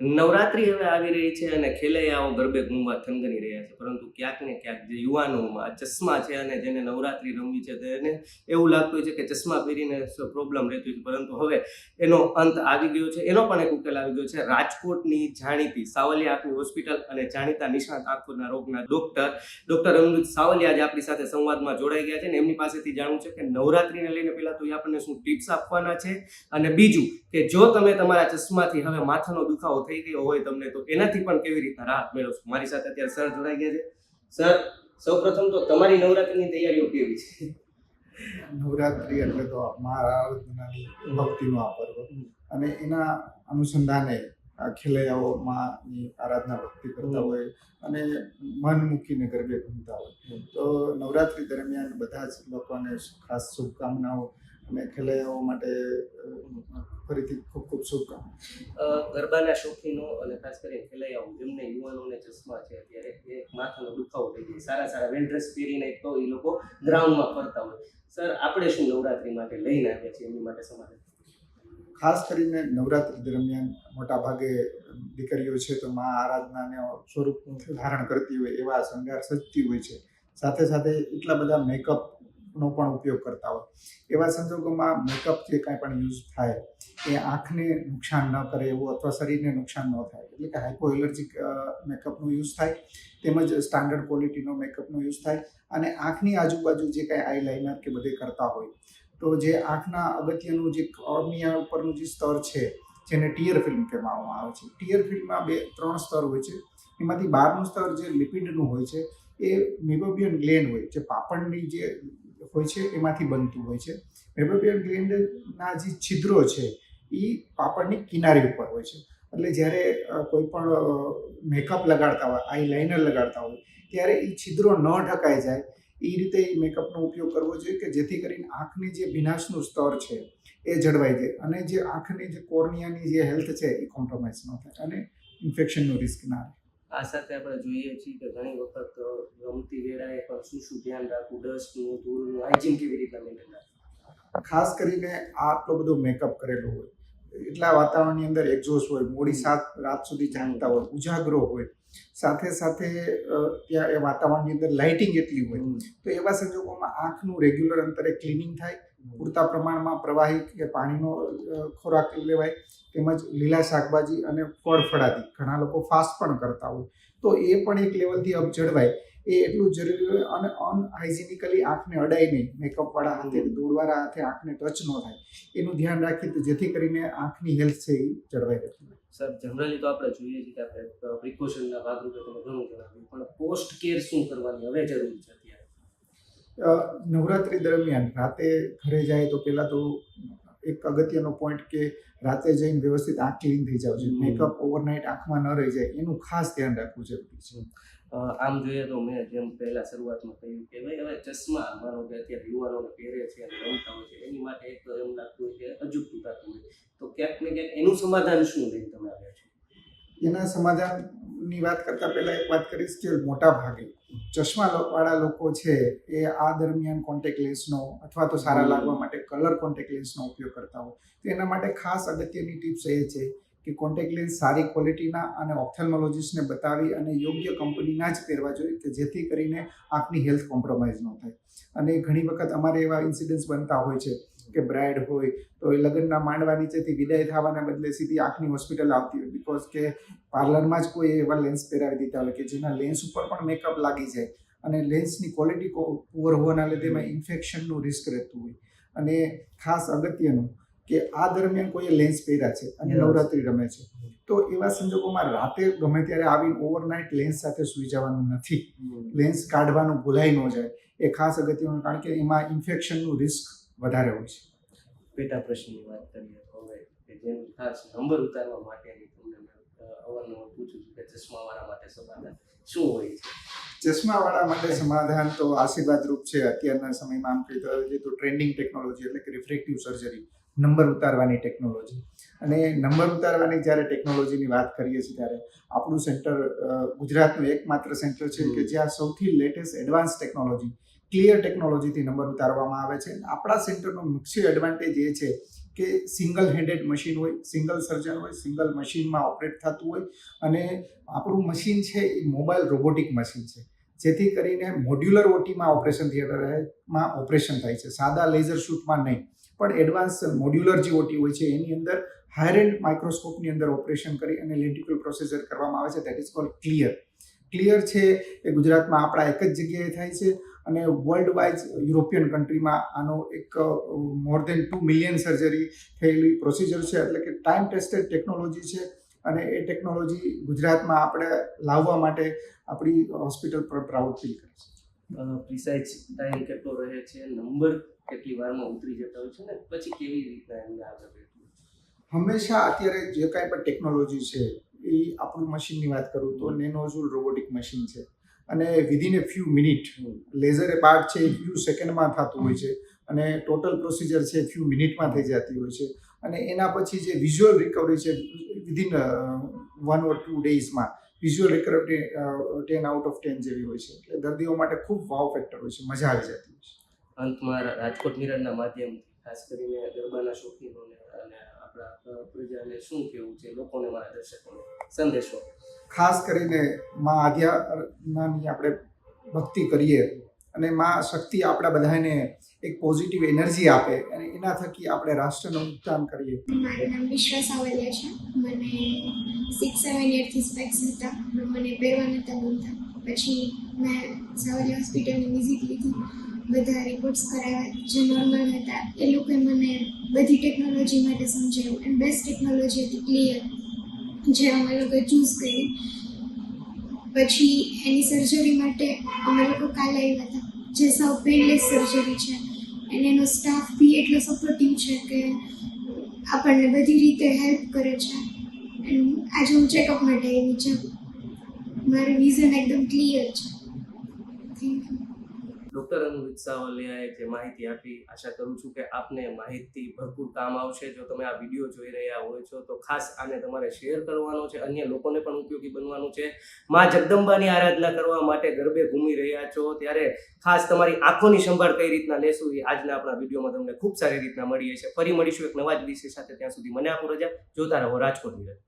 નવરાત્રી હવે આવી રહી છે અને ખેલૈયાઓ ગરબે ઘૂમવા થનગની રહ્યા છે. પરંતુ ક્યાંક ને ક્યાંક જે યુવાનોમાં ચશ્મા છે અને જેને નવરાત્રી રમવી છે તેને એવું લાગતું છે કે ચશ્મા પહેરીને પ્રોબ્લેમ રહેતું છે. પરંતુ હવે એનો અંત આવી ગયો છે. એનો પણ એક ઉકેલ આવી ગયો છે. રાજકોટની જાણીતી સાવલિયા આંખની હોસ્પિટલ અને જાણીતા નિષ્ણાત આંખોના રોગના ડોક્ટર ડોક્ટર અમૃત સાવલિયા આજે આપણી સાથે સંવાદમાં જોડાઈ ગયા છે ને એમની પાસેથી જાણવું છે કે નવરાત્રીને લઈને પહેલાં તો એ આપણને શું ટિપ્સ આપવાના છે? અને બીજું કે જો તમે તમારા ચશ્માથી હવે માથાનો દુખાવો થઈ ગયો હોય તમને તો એનાથી પણ કેવી રીતના રાહત મેળવશો મારી સાથે અત્યારે સર જોડાઈ ગયા છે. સર સૌપ્રથમ તો તમારી નવરાત્રીની તૈયારીઓ કેવી છે? નવરાત્રિ એટલે તો મહારાજની ભક્તિનો આ પર્વ. અને એના અનુસંધાને આ ખેલૈયાઓમાંની આરાધના ભક્તિ કરતા હોય અને મન મૂકીને ગરબે ઘૂમતા હોય. તો નવરાત્રિ દરમિયાન બધા જ લોકોને ખાસ શુભકામનાઓ અને ખેલૈયાઓ માટે ફરીથી ખૂબ ખૂબ શુભકામના. ગરબાના શોખીનો અને ખાસ કરીને ખેલૈયાઓ જેમને યુવાનોને ચશ્મા છે અત્યારે એ માથાનો દુખાવો થઈ જાય સારા સારા વેલ ડ્રેસ પહેરીને તો એ લોકો ગ્રાઉન્ડમાં ફરતા હોય. સર આપણે શું નવરાત્રી માટે લઈને આવ્યા છીએ એમની માટે સમાજ ખાસ કરીને નવરાત્રિ દરમિયાન મોટા ભાગે દીકરીઓ છે તો મા આરાધનાને સ્વરૂપ ધારણ કરતી હોય એવા શણગાર સજતી હોય છે. સાથે સાથે એટલા બધા મેકઅપનો પણ ઉપયોગ કરતા હોય. એવા સંજોગોમાં મેકઅપ જે કાંઈ પણ યુઝ થાય એ આંખને નુકસાન ન કરે એવું અથવા શરીરને નુકસાન ન થાય. એટલે કે હાઇપો એલર્જીક મેકઅપનો યુઝ થાય, તેમજ સ્ટાન્ડર્ડ ક્વોલિટીનો મેકઅપનો યુઝ થાય અને આંખની આજુબાજુ જે કાંઈ આઈલાઇનર કે બધે કરતા હોય, તો જે આંખના અગત્યનું જે કોર્નિયા ઉપરનું જે સ્તર છે, જેને ટીયર ફિલ્મ કહેવામાં આવે છે. ટીયર ફિલ્મમાં બે, ત્રણ સ્તર હોય છે. એમાંથી બહારનું સ્તર જે લિપિડનું હોય છે, એ મેબોબિયન ગ્લેન્ડ હોય, જે પાપણની જે હોય છે, એમાંથી બનતું હોય છે. મેબોબિયન ગ્લેન્ડના જે છિદ્રો છે એ પાપડની કિનારી ઉપર હોય છે. એટલે જ્યારે કોઈ પણ મેકઅપ લગાડતા હોય આઈ લાઇનર લગાડતા હોય ત્યારે એ છિદ્રો ન ઢકાઈ જાય. એ રીતે એ મેકઅપનો ઉપયોગ કરવો જોઈએ કે જેથી કરીને આંખની જે વિનાશનું સ્તર છે એ જળવાઈ જાય અને જે આંખની જે કોર્નિયાની જે હેલ્થ છે એ કોમ્પ્રોમાઇઝ ન થાય અને ઇન્ફેક્શનનું રિસ્ક ના રહે. આ સાથે આપણે જોઈએ છીએ કે ઘણી વખત રમતી વેળાએ પણ શું શું ધ્યાન રાખવું ડસ્ટનું ધૂળનું હાઇજીન કેવી રીતે મેન્ટેન રાખવું? ખાસ કરીને આટલો બધો મેકઅપ કરેલો હોય એટલા વાતાવરણની અંદર એક્ઝોસ્ટ હોય મોડી સાત રાત સુધી જાગતા હોય ઉજાગરો હોય. સાથે સાથે ત્યાં એ વાતાવરણની અંદર લાઇટિંગ એટલી હોય. તો એવા સંજોગોમાં આંખનું રેગ્યુલર અંતરે ક્લિનિંગ થાય. પૂરતા પ્રમાણમાં પ્રવાહી કે પાણીનો ખોરાક લેવાય. તેમજ લીલા શાકભાજી અને ફળ ફળાદી. ઘણા લોકો ફાસ્ટ પણ કરતા હોય. તો એ પણ એક લેવલથી અપ જળવાય એ એટલું જરૂરી હોય અને અનહાઇજેનિકલી આંખને અડાય નહીં. મેકઅપવાળા હાથે દોડવાળા હાથે આંખને ટચ ન થાય. એનું ધ્યાન રાખીએ તો જેથી કરીને આંખની હેલ્થ છે એ જળવાઈ રહેતી સર જનરલી તો આપણે જોઈએ છીએ કે આપણે પ્રિકોશનના ભાગરૂપે તમે ઘણું જણાવ્યું પણ પોસ્ટ કેર શું કરવાની હવે જરૂરી છે અત્યારે? નવરાત્રી દરમિયાન રાતે ઘરે જાય તો પહેલાં તો એક અગત્યનો પોઈન્ટ કે રાતે જઈને વ્યવસ્થિત આંખ ક્લીન થઈ જાવ. છે મેકઅપ ઓવરનાઇટ આંખમાં ન રહી જાય. એનું ખાસ ધ્યાન રાખવું જરૂરી છે. આમ જોઈએ તો મેં જેમ પહેલા શરૂઆતમાં કહ્યું કે ભાઈ હવે ચશ્મા માનો કે અત્યારે યુવાનોને પહેરે છે અને રમતા હોય છે એની માટે એક એમ લાગતું હોય કે અજુગતું થતું હોય. તો ક્યાંક ને ક્યાંક એનું સમાધાન શું લઈને તમે આવ્યા છો? એના સમાધાનની વાત કરતાં પહેલાં એક વાત કરીશ કે મોટા ભાગે ચશ્મા વાળા લોકો છે એ આ દરમિયાન કોન્ટેક્ટ લેન્સનો અથવા તો સારા લાગવા માટે કલર કોન્ટેક્ટ લેન્સનો ઉપયોગ કરતા હોય. તો એના માટે ખાસ અગત્યની ટિપ્સ એ છે કે કોન્ટેક્ટ લેન્સ સારી ક્વોલિટીના અને ઓપ્થેલ્મોલોજીસ્ટને બતાવી અને યોગ્ય કંપનીના જ પહેરવા જોઈએ કે જેથી કરીને આંખની હેલ્થ કોમ્પ્રોમાઇઝ ન થાય. અને ઘણી વખત અમારે એવા ઇન્સિડન્ટ્સ બનતા હોય છે કે બ્રાઇડ હોય તો એ લગ્નના માંડવા નીચેથી વિદાય થવાના બદલે સીધી આંખની હોસ્પિટલ આવતી હોય બિકોઝ કે પાર્લરમાં જ કોઈ એવા લેન્સ પહેરાવી દીધા હોય કે જેના લેન્સ ઉપર પણ મેકઅપ લાગી જાય અને લેન્સની ક્વોલિટી પુઅર હોવાના લીધે એમાં ઇન્ફેક્શનનું રિસ્ક રહેતું હોય. અને ખાસ અગત્યનું કે આ દરમિયાન કોઈએ લેન્સ પહેર્યા છે અને. નવરાત્રી રમે છે. તો એવા સંજોગોમાં રાતે ગમે ત્યારે આવી ઓવરનાઇટ લેન્સ સાથે સૂઈ જવાનું નથી. લેન્સ કાઢવાનું ભૂલાઈ ન જાય. એ ખાસ અગત્યનું કારણ કે એમાં ઇન્ફેક્શનનું રિસ્ક વધારે હોય છે. પેટા પ્રશ્નની વાત કરીએ તો હવે કે જેમ ખાસ નંબર ઉતારવા માટેની તમને અવારનવાર પૂછું છું કે ચશ્માવાળા માટે સમાધાન શું હોય છે? ચશ્માવાળા માટે સમાધાન તો આશીર્વાદરૂપ છે. અત્યારના સમયમાં આમ કહીએ તો ટ્રેન્ડિંગ ટેકનોલોજી એટલે કે રિફ્રેક્ટિવ સર્જરી નંબર ઉતારવાની ટેકનોલોજી. અને નંબર ઉતારવાની જ્યારે ટેકનોલોજીની વાત કરીએ છીએ ત્યારે આપણું સેન્ટર ગુજરાતનું એકમાત્ર સેન્ટર છે કે જ્યાં સૌથી લેટેસ્ટ એડવાન્સ ટેકનોલોજી ક્લિયર ટેકનોલોજીથી નંબર ઉતારવામાં આવે છે. આપણા સેન્ટરનો મુખ્ય એડવાન્ટેજ એ છે કે સિંગલ હેન્ડેડ મશીન હોય સિંગલ સર્જન હોય સિંગલ મશીનમાં ઓપરેટ થતું હોય અને આપણું મશીન છે એ મોબાઈલ રોબોટિક મશીન છે. જેથી કરીને મોડ્યુલર ઓટીમાં ઓપરેશન થિયેટરમાં ઓપરેશન થાય છે. સાદા લેઝર શૂટમાં નહીં. પણ એડવાન્સ મોડ્યુલર જે ઓટી હોય છે, એની અંદર હાયર એન્ડ માઇક્રોસ્કોપની અંદર ઓપરેશન કરી અને લેન્ટિક્યુલ પ્રોસેસર કરવામાં આવે છે that is called clear clear છે એ ગુજરાતમાં આપણા એક જ જગ્યાએ થાય છે અને વર્લ્ડ વાઇઝ યુરોપિયન કન્ટ્રીમાં આનો એક more than two million surgery થયેલી પ્રોસિજર છે, એટલે કે ટાઈમ ટેસ્ટેડ ટેકનોલોજી છે અને એ ટેકનોલોજી ગુજરાતમાં આપણે લાવવા માટે આપણી હોસ્પિટલ પર પ્રાઉડ ફીલ કરે છે. પ્રિસાઇઝ ટાઈમ કેટલો રહે છે નંબર કેટલી વારમાં ઉતરી જતા હોય છે ને પછી કેવી રીતના એમને આગળ રહેતું હંમેશા અત્યારે જે કાંઈ પણ ટેકનોલોજી છે એ આપણું મશીનની વાત કરું તો નેનોઝુલ રોબોટિક મશીન છે. અને within a few minute laser A part છે એ ફ્યુ સેકન્ડમાં થતું હોય છે. અને ટોટલ પ્રોસિજર છે ફ્યુ મિનિટમાં થઈ જતી હોય છે. અને એના પછી જે વિઝ્યુઅલ રિકવરી છે within one or two ડેઝમાં visual recovery ten out of ten જેવી હોય છે. એટલે દર્દીઓ માટે ખૂબ વાવ ફેક્ટર હોય છે મજા આવી જતી હોય છે. અંતમાં રાજકોટ મિરરના માધ્યમથી ખાસ કરીને ગરબાના શોખીનોને અને આપણા પ્રજાને શું કહેવું છે લોકોને મારા દર્શકોને સંદેશો ખાસ કરીને માં આધ્યાની આપણે ભક્તિ કરીએ અને માં શક્તિ આપણા બધાને એક પોઝિટિવ એનર્જી આપે અને એના થકી આપણે રાષ્ટ્રનું ઉત્થાન કરીએ. મારું નામ વિશ્વા સાવલિયા છે. મને સિક્સ સેવન ઇયરથી સ્પેક્સ હતા. મને પહેરવા નહોતા. ગમતા પછી મેં સાવલિયા હોસ્પિટલની વિઝિટ લીધી. બધા રિપોર્ટ્સ કરાવ્યા. જે નોર્મલ હતા. એ લોકોએ મને બધી ટેકનોલોજી માટે સમજાવ્યું. એન્ડ બેસ્ટ ટેકનોલોજી હતી ક્લિયર જે અમે લોકોએ ચૂઝ કરી. પછી એની સર્જરી માટે અમે લોકો કાલે આવ્યા હતા. જે સાવ પેનલેસ સર્જરી છે. અને એનો સ્ટાફ બી એટલો સપોર્ટિવ છે કે આપણને બધી રીતે હેલ્પ કરે છે. એન્ડ આજે હું ચેકઅપ માટે આવી છું. મારું વિઝન એકદમ ક્લિયર છે. ડૉક્ટર અનુવિત સાવલિયાએ જે માહિતી આપી, આશા કરું છું કે આપને માહિતી ભરપૂર કામ આવશે. જો તમે આ વીડિયો જોઈ રહ્યા હોય છો, તો ખાસ આને તમારે શેર કરવાનો છે. અન્ય લોકોને પણ ઉપયોગી બનવાનું છે. માં જગદંબાની આરાધના કરવા માટે ગરબે ઘૂમી રહ્યા છો. ત્યારે ખાસ તમારી આંખોની સંભાળ કઈ રીતના લેશું એ આજના આપણા વિડીયોમાં તમને ખૂબ સારી રીતના મળીએ છે ફરી મળીશું એક નવા જ વિષય સાથે. ત્યાં સુધી મને આપો રજા. જોતા રહો રાજકોટ વિરાજ